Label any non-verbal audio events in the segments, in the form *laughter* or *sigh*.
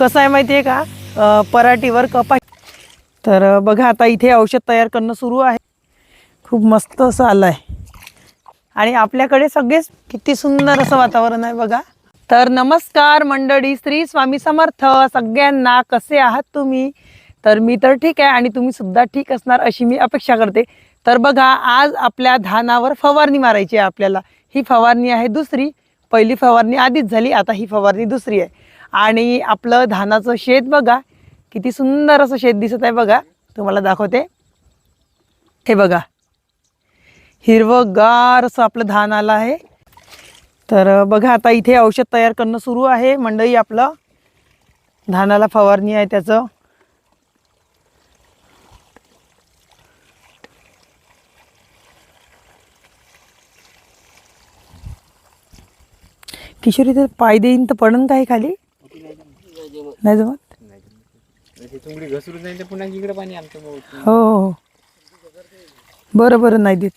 कसं आहे माहिती आहे का पराठीवर कपा तर बघा आता इथे औषध तयार करणं सुरू आहे. खूप मस्त असं आलं आहे आणि आपल्याकडे सगळेच किती सुंदर असं वातावरण आहे बघा. तर नमस्कार मंडळी श्री स्वामी समर्थ सगळ्यांना. कसे आहात तुम्ही? तर मी तर ठीक आहे आणि तुम्ही सुद्धा ठीक असणार अशी मी अपेक्षा करते. तर बघा आज आपल्या धानावर फवारणी मारायची आहे आपल्याला. ही फवारणी आहे दुसरी. पहिली फवारणी आधीच झाली आता ही फवारणी दुसरी आहे. आणि आपलं धानाचं शेत बघा. किती सुंदर असं शेत दिसत आहे बघा. तुम्हाला दाखवते. हे बघा. हिरवंगार असं आपलं धान आलं आहे. तर बघा आता इथे औषध तयार करणं सुरू आहे. मंडई आपलं धानाला फवारणी आहे त्याचं. किशोरी तर पाय देईन तर पडन काय खाली? नाही जमत? ते चुंगडी घसरून जाईल तर पुन्हा इकडे पाणी आमचं मग. हो हो हो. बरं बरं नाही देत.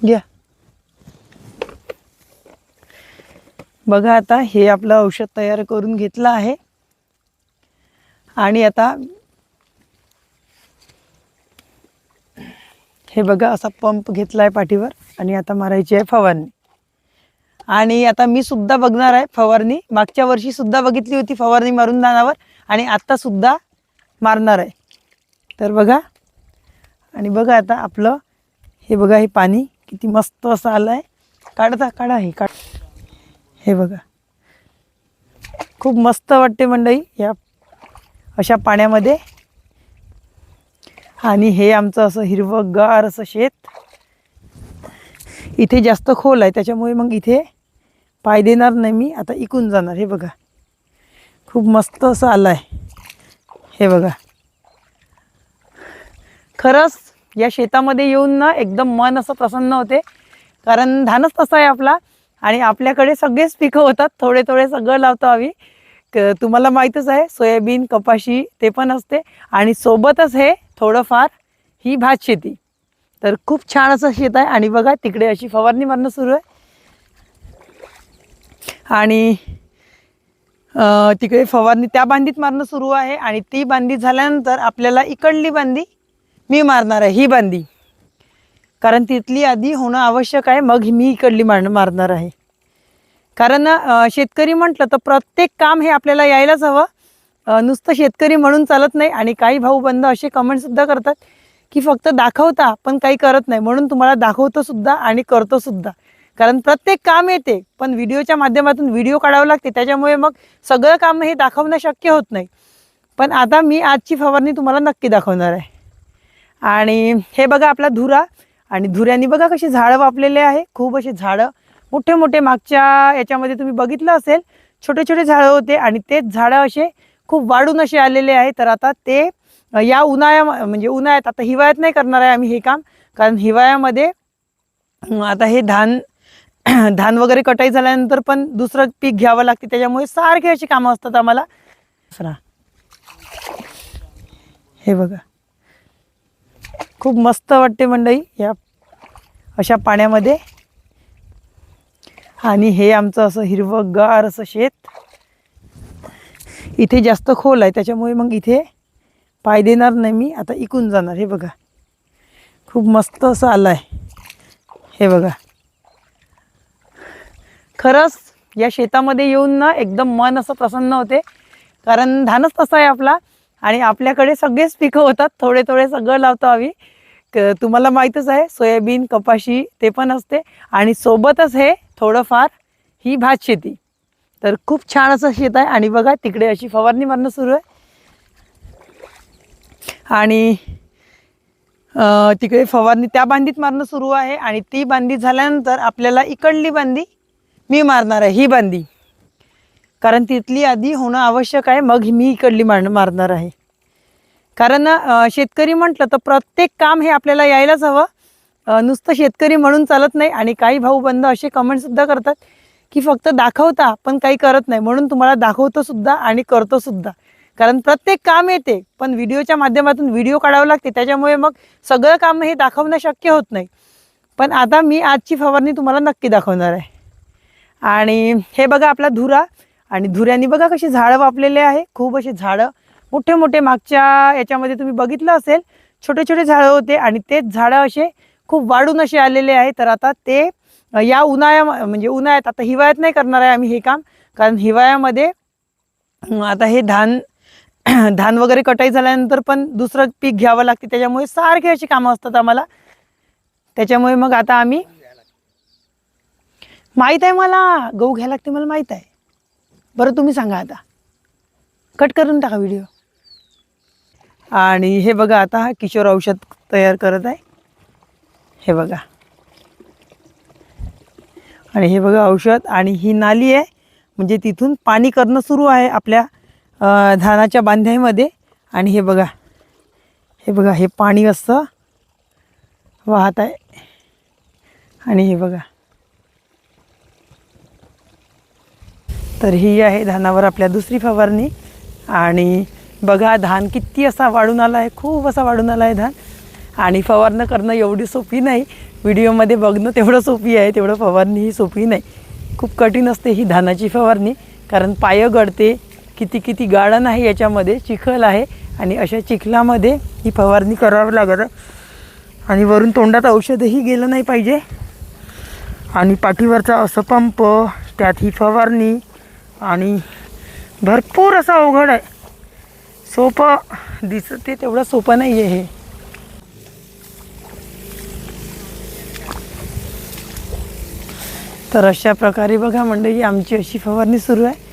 घ्या. बघा आता हे आपलं औषध तयार करून घेतलं आहे. आणि आता हे बघा असा पंप घेतला आहे पाठीवर आणि आता मारायची आहे फवारणी. आणि आता मी सुद्धा बघणार आहे फवारणी. मागच्या वर्षी सुद्धा बघितली होती फवारणी मारून धानावर आणि आता सुद्धा मारणार आहे. तर बघा आणि बघा आता आपलं हे बघा हे पाणी किती मस्त असं आलं आहे काढता काढा हे काढ. हे बघा. खूप मस्त वाटते मंडई या अशा पाण्यामध्ये. आणि हे आमचं असं हिरवंगार असं शेत. इथे जास्त खोल आहे त्याच्यामुळे मग इथे पाय देणार नाही मी आता इकून जाणार हे बघा. खूप मस्त असं आलं आहे हे बघा. खरंच या शेतामध्ये येऊन ना एकदम मन असं प्रसन्न होते कारण धानच तसं आहे आपला. आणि आपल्याकडे सगळेच पिकं होतात. थोडे थोडे सगळं लावतो आम्ही. क- तुम्हाला माहीतच आहे सोयाबीन कपाशी ते पण असते. आणि सोबतच हे थोडंफार ही भात शेती. तर खूप छान असं शेत आहे. आणि बघा तिकडे अशी फवारणी मारणं सुरू आहे. आणि तिकडे फवारणी त्या बांधीत मारणं सुरू आहे. आणि ती बांधी झाल्यानंतर आपल्याला इकडली बांधी मी मारणार आहे. ही बांधी. कारण तिथली आधी होणं आवश्यक आहे. मग मी इकडली मार मारणार आहे. कारण शेतकरी म्हटलं तर प्रत्येक काम हे आपल्याला यायलाच हवं. नुसतं शेतकरी म्हणून चालत नाही आणि काही भाऊ बंद असे कमेंटसुद्धा करतात की फक्त दाखवता पण काही करत नाही. म्हणून तुम्हाला दाखवतो सुद्धा आणि करतो सुद्धा. कारण प्रत्येक काम येते पण व्हिडिओच्या माध्यमातून व्हिडिओ काढावं लागते. त्याच्यामुळे मग सगळं काम हे दाखवणं शक्य होत नाही. पण आता मी आजची फवारणी तुम्हाला नक्की दाखवणार आहे. आणि हे बघा आपला धुरा. आणि धुऱ्यानी बघा कशी झाडं वापलेले आहे. खूप असे झाडं मोठे मोठे मागच्या याच्यामध्ये तुम्ही बघितलं असेल. छोटे छोटे झाडं होते आणि तेच झाडं असे खूप वाढून असे आलेले आहे. तर आता ते या उन्हाळ्या म्हणजे उन्हाळ्यात आता हिवाळ्यात नाही करणार आहे आम्ही हे काम. कारण हिवाळ्यामध्ये आता हे धान *clears throat* धान वगैरे कटाई झाल्यानंतर पण दुसरं पीक घ्यावं लागते. त्याच्यामुळे सारखे अशी कामं असतात आम्हाला. दुसरा हे बघा. खूप मस्त वाटते मंडई या अशा पाण्यामध्ये. आणि हे आमचं असं हिरवंगार असं शेत. इथे जास्त खोल आहे त्याच्यामुळे मग इथे पाय देणार नाही मी आता इकून जाणार हे बघा. खूप मस्त असं आलं आहे हे बघा. खरंच या शेतामध्ये येऊन ना एकदम मन असं प्रसन्न होते कारण धानच तसं आहे आपला. आणि आपल्याकडे सगळेच पिकं होतात थोडे थोडे सगळं लावतो आम्ही. तुम्हाला माहीतच आहे सोयाबीन कपाशी ते पण असते. आणि सोबतच हे थोडंफार ही भात शेती. तर खूप छान असं शेत आहे. आणि बघा तिकडे अशी फवारणी मारणं सुरू आहे. आणि तिकडे फवारणी त्या बांधीत मारणं सुरू आहे. आणि ती बांधी झाल्यानंतर आपल्याला इकडली बांधी मी मारणार आहे ही बांधी. कारण तिथली आधी होणं आवश्यक आहे. मग मी इकडली मार मारणार आहे. कारण शेतकरी म्हटलं तर प्रत्येक काम हे आपल्याला यायलाच हवं. नुसतं शेतकरी म्हणून चालत नाही आणि काही भाऊ बंद असे कमेंटसुद्धा करतात की फक्त दाखवता पण काही करत नाही. म्हणून तुम्हाला दाखवतो सुद्धा आणि करतो सुद्धा. कारण प्रत्येक काम येते पण व्हिडिओच्या माध्यमातून व्हिडिओ काढावं लागते. त्याच्यामुळे मग सगळं काम हे दाखवणं शक्य होत नाही. पण आता मी आजची फवारणी तुम्हाला नक्की दाखवणार आहे. आणि हे बघा आपला धुरा. आणि धुऱ्याने बघा कशी झाडं वापलेले आहे. खूप अशी झाडं मोठे मोठे मागच्या याच्यामध्ये तुम्ही बघितलं असेल छोटे छोटे झाडं होते आणि तेच झाडं असे खूप वाढून असे आलेले आहे. तर आता ते या उन्हाळ्या म्हणजे उन्हाळ्यात आता हिवाळ्यात नाही करणार आहे आम्ही हे काम कारण हिवाळ्यामध्ये आता हे धान *clears throat* धान वगैरे कटाई झाल्यानंतर पण दुसरं पीक घ्यावं लागते. त्याच्यामुळे सारखे अशी कामं असतात आम्हाला. त्याच्यामुळे मग आता आम्ही माहीत आहे मला गहू घ्यायला लागते मला माहीत आहे. बरं तुम्ही सांगा आता. कट करून टाका व्हिडिओ. आणि हे बघा आता हा किशोर औषध तयार करत आहे. हे बघा. आणि हे बघा औषध आणि ही नाली आहे. म्हणजे तिथून पाणी करणं सुरू आहे आपल्या धानाच्या बांध्यामध्ये. आणि हे बघा. हे बघा हे पाणी असं वाहत आहे. आणि हे बघा. तर ही आहे धानावर आपल्या दुसरी फवारणी. आणि बघा धान किती असा वाढून आला आहे खूप असा वाढून आला आहे धान. आणि फवारणं करणं एवढी सोपी नाही. व्हिडिओमध्ये बघणं तेवढं सोपी आहे तेवढं फवारणी ही सोपी नाही. खूप कठीण असते ही धानाची फवारणी कारण पाय गळते किती किती गाळण आहे याच्यामध्ये चिखल आहे. आणि अशा चिखलामध्ये ही फवारणी करावी लागत आणि वरून तोंडात औषधही गेलं नाही पाहिजे. आणि पाठीवरचा असं पंप त्यात ही फवारणी. आणि भरपूर असं अवघड आहे. सोपं दिसते तेवढं सोपं नाही आहे हे. तर अशा प्रकारे बघा मंडळी आमची अशी फवारणी सुरू आहे.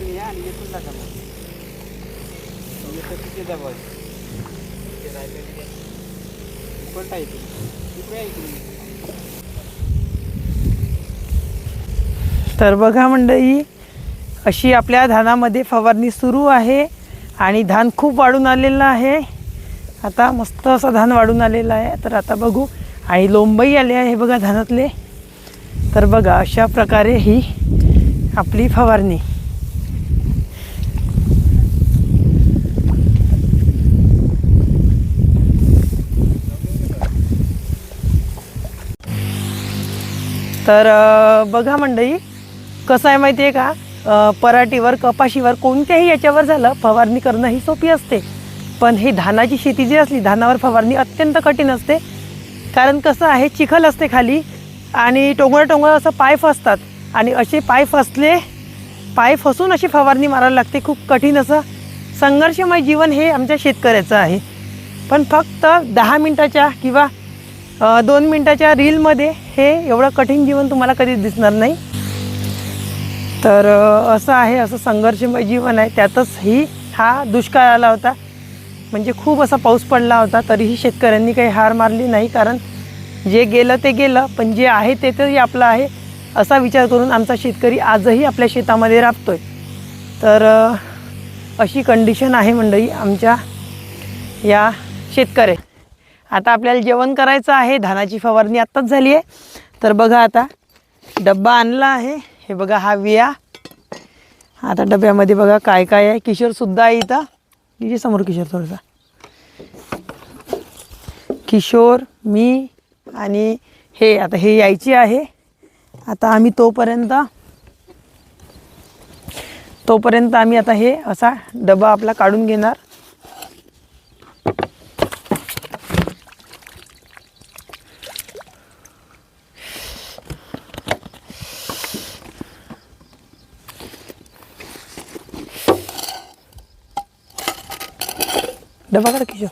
येथून या आणि येथून टाका मग. किती दाबा ते. कोणता इथून इकडे या इकडून तर बघा मंडळी अशी आपल्या धानामध्ये फवारणी सुरू आहे आणि धान खूप वाढून आलेलं आहे. आता मस्त असं धान वाढून आलेलं आहे. तर आता बघू. आणि लोंबई आले आहे बघा धानातले. तर बघा अशा प्रकारे ही आपली फवारणी. तर बघा मंडळी कसं आहे माहिती आहे का? पराठीवर कपाशीवर कोणत्याही याच्यावर झालं फवारणी करणं ही सोपी असते. पण ही धानाची शेती जी असली धानावर फवारणी अत्यंत कठीण असते. कारण कसं आहे चिखल असते खाली आणि टोंगळ टोंगळ असं पाय फसतात. आणि असे पाय फसले पाय फसून अशी फवारणी मारायला लागते. खूप कठीण असं संघर्षमय जीवन हे आमच्या शेतकऱ्याचं आहे. पण फक्त दहा मिनटाच्या किंवा दोन मिनटाच्या रीलमध्ये हे एवढं कठीण जीवन तुम्हाला कधीच दिसणार नाही. तर असं आहे असं संघर्षमय जीवन आहे. त्यातच ही हा दुष्काळ आला होता. म्हणजे खूप असा पाऊस पडला होता तरीही शेतकऱ्यांनी काही हार मारली नाही. कारण जे गेलं ते गेलं पण जे आहे ते तरी आपलं आहे असा विचार करून आमचा शेतकरी आजही आपल्या शेतामध्ये राबतो आहे तर अशी कंडिशन आहे मंडळी आमच्या या शेतकऱ्या आता आपल्याला जेवण करायचं आहे. धानाची फवारणी आत्ताच झाली आहे. तर बघा आता डब्बा आणला आहे. हे बघा हा विया. आता डब्यामध्ये बघा काय काय आहे. किशोरसुद्धा आहे इथं. इथे समोर किशोर थोडासा. किशोर मी आणि हे आता हे यायची आहे. आता आम्ही तोपर्यंत तोपर्यंत आम्ही आता हे असा डबा आपला काढून घेणार. डबा काढ किशोर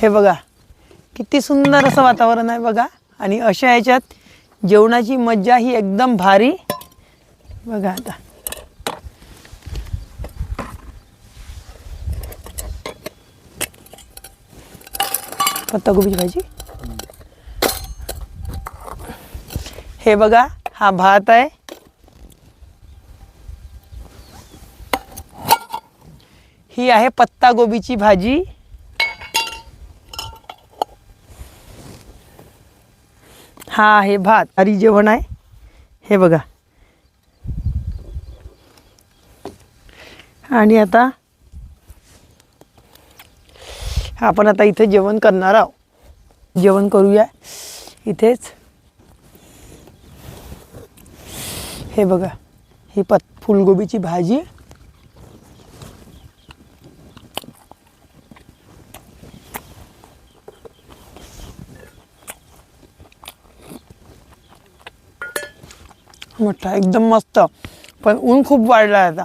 हे बघा किती सुंदर असं वातावरण आहे बघा. आणि अशा ह्याच्यात जेवणाची मज्जा ही एकदम भारी. बघा आता. पत्ताकोबीची भाजी. हे बघा हा भात आहे. ही आहे पत्ता गोबीची भाजी. हा आहे भात. हरी जेवण आहे. हे बघा. आणि आता आपण आता इथे जेवण करणार आहोत. जेवण करूया. इथेच. हे बघा. ही पत फुलगोबीची भाजी. मोठा एकदम मस्त. पण ऊन खूप वाढला आहे आता.